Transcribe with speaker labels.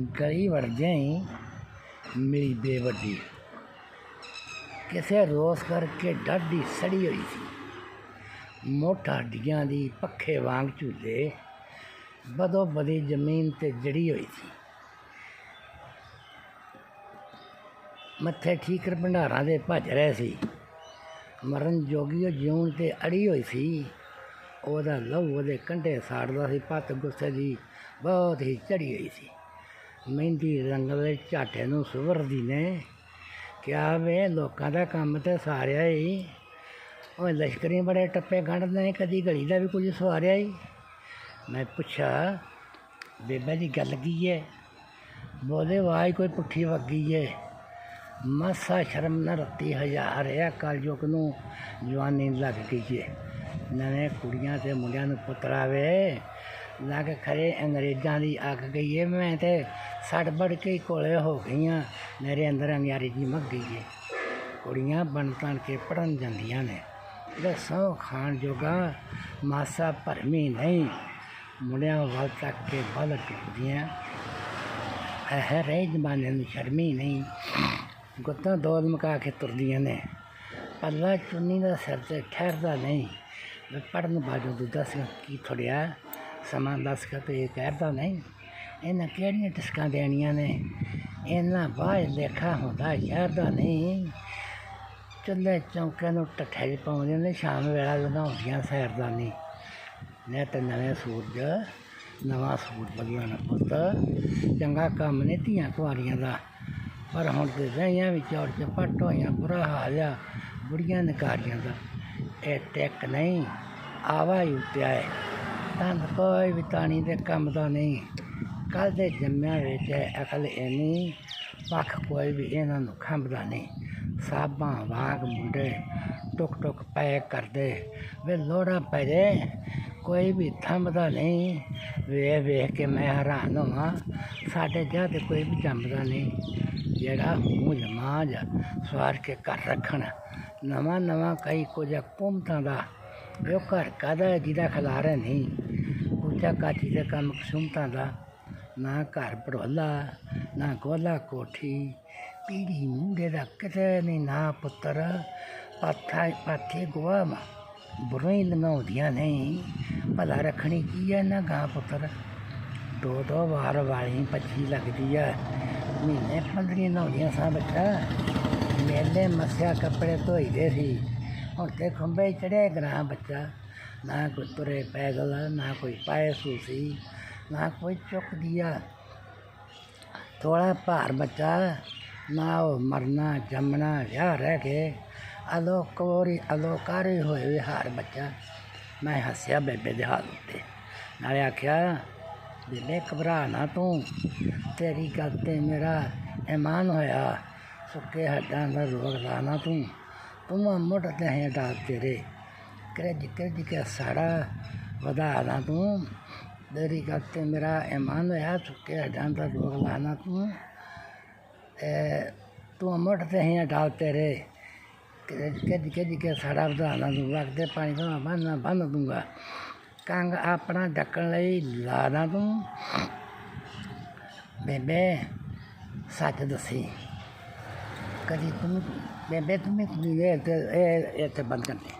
Speaker 1: ਗਲੀ ਵੜਦਿਆਂ ਹੀ ਮਿਲੀ ਬੇਵੱਡੀ। ਕਿਸੇ ਰੋਸ ਕਰਕੇ ਡਾਢੀ ਸੜੀ ਹੋਈ ਸੀ। ਮੋਟਾ ਹੱਡੀਆਂ ਦੀ ਪੱਖੇ ਵਾਂਗ ਝੂਲੇ, ਬਦੋ ਬਦੀ ਜ਼ਮੀਨ ਤੇ ਜੜੀ ਹੋਈ ਸੀ। ਮੱਥੇ ਠੀਕਰ ਭੰਡਾਰਾਂ ਦੇ ਭੱਜ ਰਹੇ ਸੀ। ਮਰਨ ਜੋਗੀ ਉਹ ਜਿਉਣ ਤੇ ਅੜੀ ਹੋਈ ਸੀ। ਉਹਦਾ ਲਹੂ ਉਹਦੇ ਕੰਢੇ ਸਾੜਦਾ ਸੀ, ਪੱਤ ਗੁੱਸੇ ਦੀ ਬਹੁਤ ਹੀ ਚੜੀ ਹੋਈ ਸੀ। ਮਹਿੰਦੀ ਰੰਗ ਦੇ ਝਾਟੇ ਨੂੰ ਸੁਵਰਦੀ ਨੇ। ਕਿਆ ਵੇ, ਲੋਕਾਂ ਦਾ ਕੰਮ ਤੇ ਸਾਰਿਆ ਹੀ ਉਹ ਲਸ਼ਕਰੀ ਬੜੇ ਟੱਪੇ ਗੰਢਦੇ ਨੇ, ਕਦੀ ਗਲੀ ਦਾ ਵੀ ਕੁਝ ਸਵਾਰਿਆ ਹੀ ਮੈਂ ਪੁੱਛਿਆ, ਬੇਬਾ ਜੀ ਗੱਲ ਕੀ ਹੈ ਬੋਲੇ ਵਾਈ ਕੋਈ ਪੁੱਠੀ ਵੱਗੀ ਏ। ਮਾਸਾ ਸ਼ਰਮ ਨ ਰੱਤੀ, ਹਜ਼ਾਰ ਆ ਕਲਯੁਗ ਨੂੰ ਜਵਾਨੀ ਲੱਗ ਗਈ ਹੈ ਨਵੇਂ ਕੁੜੀਆਂ ਤੇ ਮੁੰਡਿਆਂ ਨੂੰ ਪੁੱਤਰਾਵੇ ਲੱਗ ਖਰੇ ਅੰਗਰੇਜ਼ਾਂ ਦੀ ਅੱਗ ਗਈ ਏ। ਮੈਂ ਤੇ ਸੜ ਬੜ ਕੇ ਹੀ ਕੋਲੇ ਹੋ ਗਈਆਂ। ਮੇਰੇ ਅੰਦਰ ਅੰਗਿਆਰੀ ਜੀ ਏ। ਕੁੜੀਆਂ ਬਣ ਤਣ ਕੇ ਪੜਨ ਜਾਂਦੀਆਂ ਨੇ। ਦੱਸੋ ਖਾਣ ਜੋਗਾ ਮਾਸਾ ਭਰਮੀ ਨਹੀਂ। ਮੁੰਡਿਆਂ ਵੱਲ ਤੱਕ ਕੇ ਬਲ ਟੁੱਟਦੀਆਂ ਇਹ ਰਹੇ ਜ਼ਮਾਨੇ ਨੂੰ ਸ਼ਰਮੀ ਨਹੀਂ। ਗੁੱਤਾਂ ਦੋਲ ਮਕਾ ਕੇ ਤੁਰਦੀਆਂ ਨੇ। ਪੱਲਾ ਚੁੰਨੀ ਦਾ ਸਿਰ ਤੇ ਠਹਿਰਦਾ ਨਹੀਂ। ਮੈਂ ਪੜਨ ਬਾਜੂ ਤੂੰ ਦੱਸ ਕੀ ਥੋੜਿਆ ਸਮਾਂ ਦੱਸ ਕੇ ਤੇ ਇਹ ਕਹਿਦਾ ਨਹੀਂ। ਇਹਨਾਂ ਕਿਹੜੀਆਂ ਟਿਸਕਾਂ ਦੇਣੀਆਂ ਨੇ? ਇਹਨਾਂ ਬਾਹਰ ਲੇਖਾ ਹੁੰਦਾ ਯਾਰ ਦਾ ਨਹੀਂ। ਚੁੱਲ੍ਹੇ ਚੌਂਕਿਆਂ ਨੂੰ ਟੱਠੇ ਜਿਹੇ ਪਾਉਂਦੇ ਨੇ, ਸ਼ਾਮ ਵੇਲਾ ਲਗਾਉਂਦੀਆਂ ਸੈਰਦਾਨੀ। ਨੇ ਤੇ ਨਵੇਂ ਸੂਰਜ, ਨਵਾਂ ਸੂਟ ਬਦਲਣਾ ਪੁੱਤ। ਚੰਗਾ ਕੰਮ ਨਹੀਂ ਧੀਆਂ ਕੁਆਰੀਆਂ ਦਾ। ਪਰ ਹੁਣ ਤੇ ਰਹੀਆਂ ਵਿੱਚ ਔਰ ਚਪਟ ਹੋਈਆਂ, ਬੁਰਾ ਹਾਲ ਆ ਬੁੜੀਆਂ ਨਕਾਰੀਆਂ ਦਾ। ਇਹ ਟਿਕ ਨਹੀਂ, ਆਵਾ ਹੀ ਉੱਤਿਆ ਹੈ ਤਾਂ ਕੋਈ ਵੀ ਤਾਣੀ ਦੇ ਕੰਮ ਦਾ ਨਹੀਂ। ਕੱਲ ਦੇ ਜੰਮਿਆਂ ਵਿੱਚ ਅਕਲ ਇੰਨੀ ਪੱਖ ਕੋਈ ਵੀ ਇਹਨਾਂ ਨੂੰ ਖੰਭਦਾ ਨਹੀਂ ਸਾਬਾਂ ਵਾਂਗ ਮੁੰਡੇ ਟੁਕ ਟੁਕ ਪੈ ਕਰਦੇ ਵੇ ਲੋੜਾ ਪੈ ਜੇ ਕੋਈ ਵੀ ਥੰਮਦਾ ਨਹੀਂ ਵੇਖ ਵੇਖ ਕੇ ਮੈਂ ਹੈਰਾਨ ਹੋਵਾਂ ਸਾਡੇ ਜਾ ਕੋਈ ਵੀ ਜੰਮਦਾ ਨਹੀਂ ਜਿਹੜਾ ਮੂੰਹ ਜਮਾਜ ਸਵਾਰ ਕੇ ਘਰ ਰੱਖਣ ਨਵਾਂ ਨਵਾਂ ਕਈ ਕੁਝ ਕੁਮਤਾਂ ਦਾ ਉਹ ਘਰ ਕਾਦਾ ਜਿਹਦਾ ਖਿਲਾਰਾ ਨਹੀਂ ਉੱਚਾ ਕਾਚੀ ਦੇ ਕੰਮ ਸੁਮਤਾਂ ਦਾ ਨਾ ਘਰ ਪੜੋਲਾ ਨਾ ਗੋਲਾ ਕੋਠੀ। ਪੀੜੀ ਮੁੰਡੇ ਦਾ ਕਿਤੇ ਨਹੀਂ ਨਾ ਪੁੱਤਰ। ਪਾਥਾ, ਪਾਥੇ ਗੁਆਮ ਬੁਰਾਈ ਲੰਘਾਉਂਦੀਆਂ ਨਹੀਂ ਭਲਾ ਰੱਖਣੀ ਕੀ ਹੈ ਨਾ ਗਾਂ ਪੁੱਤਰ? ਦੋ ਦੋ ਵਾਰ ਵਾਲੀ ਪੱਛੀ ਲੱਗਦੀ ਆ। ਮਹੀਨੇ ਪੰਦਰੀ ਨਹਾਉਂਦੀਆਂ ਸਾਂ ਬੱਚਾ। ਮੇਲੇ ਮੱਸਿਆ ਕੱਪੜੇ ਧੋਈਦੇ ਸੀ। ਹੁਣ ਤੇ ਖੰਭੇ ਚੜੇ ਗਰਾਂ ਬੱਚਾ। ਨਾ ਕੋਈ ਤੁਰੇ ਪੈਦਲ, ਨਾ ਕੋਈ ਪਾਏ ਸੂਸੀ। ਨਾ ਕੋਈ ਚੁੱਕਦੀ ਆ। ਥੋੜਾ ਭਾਰ ਬੱਚਾ, ਨਾ ਉਹ ਮਰਨਾ, ਜੰਮਣਾ, ਵਿਆਹ ਰਹਿ ਕੇ। ਅਲੋਕੋਰੀ ਅਲੋਕਾਰੀ ਹੋਏ ਵੀ ਬੱਚਾ। ਮੈਂ ਹੱਸਿਆ ਬੇਬੇ ਦੇ ਹਾਲ ਉੱਤੇ। ਨਾਲੇ ਆਖਿਆ, ਬੇਬੇ, ਘਬਰਾ ਨਾ ਤੂੰ। ਤੇਰੀ ਗੱਲ ਤੇ ਮੇਰਾ ਇਮਾਨ ਹੋਇਆ। ਸੁੱਕੇ ਹੱਡਾਂ ਦਾ ਰੋਗ ਲਾਣਾ ਤੂੰ। ਤੂੰ ਮੁੱਢ ਤੇ ਹੈ ਡਾਲ ਤੇਰੇ। ਕਰਜ ਕਰਜ ਕੇ ਸਾੜਾ ਵਧਾ ਨਾ ਤੂੰ। ਦੇਰੀ ਗੱਲ ਮੇਰਾ ਇਮਾਨ ਹੋਇਆ ਸੁੱਕੇ ਹੱਡਾਂ ਦਾ ਰੋਗ ਲਾਣਾ ਤੂੰ। ਤੂੰ ਮੁੱਢ ਤੇ ਹੈ ਡਾਲ ਤੇਰੇ। ਕਦੀ ਕਦੀ ਕੇ ਸਾੜਾ ਵਧਾਣਾ ਤੂੰ ਵਗਦੇ ਪਾਣੀ ਤੋਂ ਬੰਨ ਬੰਨ ਦੂੰਗਾ। ਕੰਗ ਆਪਣਾ ਢੱਕਣ ਲਈ ਲਾਦਾ ਤੂੰ। ਬੇਬੇ, ਸੱਚ ਦੱਸੀ। ਕਦੀ ਤੂੰ ਬੇਬੇ, ਤੂੰ ਇਹ ਇਹ ਇਹ ਬੰਦ ਕਰਨੀ।